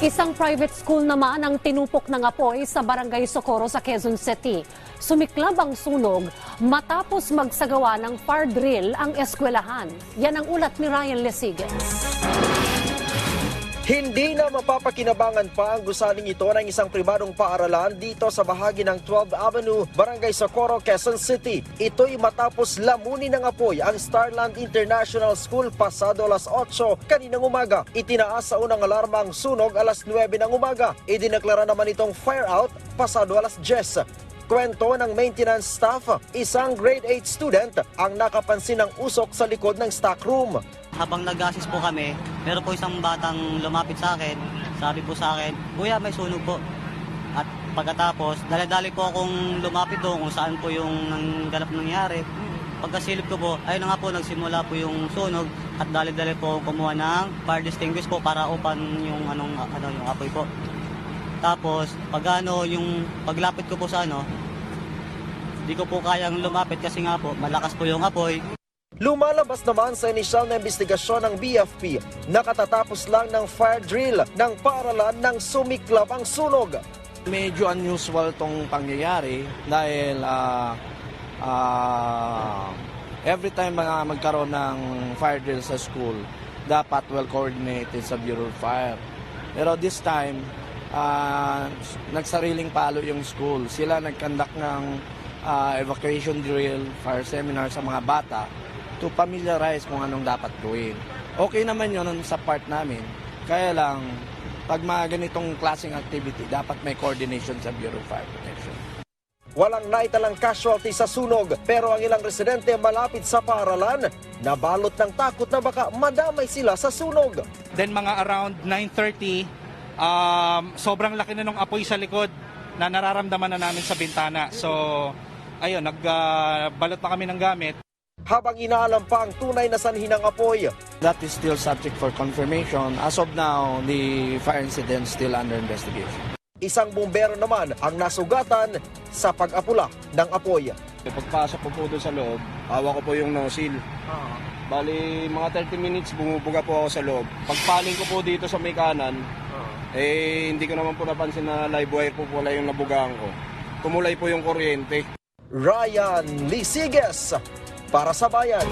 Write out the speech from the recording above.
Isang private school naman ang tinupok ng apoy sa Barangay Socorro sa Quezon City. Sumiklab ang sunog matapos magsagawa ng fire drill ang eskwelahan. Yan ang ulat ni Ryan Lesigas. Hindi na mapapakinabangan pa ang gusaling ito ng isang pribadong paaralan dito sa bahagi ng 12th Avenue, Barangay Socorro, Quezon City. Ito'y matapos lamunin ng apoy ang Starland International School pasado alas 8 kaninang umaga. Itinaas sa unang alarma ang sunog alas 9 ng umaga. Idineklara naman itong fire out pasado alas 10. Kwento ng maintenance staff, isang grade 8 student ang nakapansin ng usok sa likod ng stock room. Habang nag-assist po kami, meron po isang batang lumapit sa akin. Sabi po sa akin, Kuya, may sunog po. At pagkatapos, dali-dali po akong lumapit doon kung saan po yung nangganap nangyari. Pagkasilip ko po, ayun na nga po, nagsimula po yung sunog at dali-dali po kumuha ng fire extinguish po para upan yung anong ano yung apoy po. Tapos, pag ano, yung paglapit ko po sa ano, di ko po kayang lumapit kasi nga po, malakas po yung apoy. Lumalabas naman sa inisyal na investigasyon ng BFP, nakatatapos lang ng fire drill ng paaralan ng sumiklab ang sunog. Medyo unusual tong pangyayari dahil ah, ah, every time mga magkaroon ng fire drill sa school, dapat well coordinated sa Bureau of Fire. Pero this time, ah, nagsariling palo yung school. Sila nag-conduct ng ah, evacuation drill, fire seminar sa mga bata to familiarize kung anong dapat gawin. Okay naman yun sa part namin. Kaya lang, pag mga ganitong klaseng activity, dapat may coordination sa Bureau of Fire Protection. Walang naitalang casualty sa sunog pero ang ilang residente malapit sa paaralan nabalot ng takot na baka madamay sila sa sunog. Then mga around 9.30, um, sobrang laki na ng apoy sa likod na nararamdaman na namin sa bintana. So, ayun, nagbalot pa kami ng gamit. Habang inaalam pa ang tunay na sanhi ng apoy, That is still subject for confirmation. As of now, the fire incident is still under investigation. isang bumbero naman ang nasugatan sa pag-apula ng apoy. Pagpasok ko po doon sa loob, hawak ko po yung nozzle. Bali, mga 30 minutes bumubuga po ako sa loob. Pagpaling ko po dito sa may kanan, eh hindi ko naman po napansin na live wire po pala yung nabugaan ko. Tumulay po yung kuryente. Ryan Lisiges para sa bayan.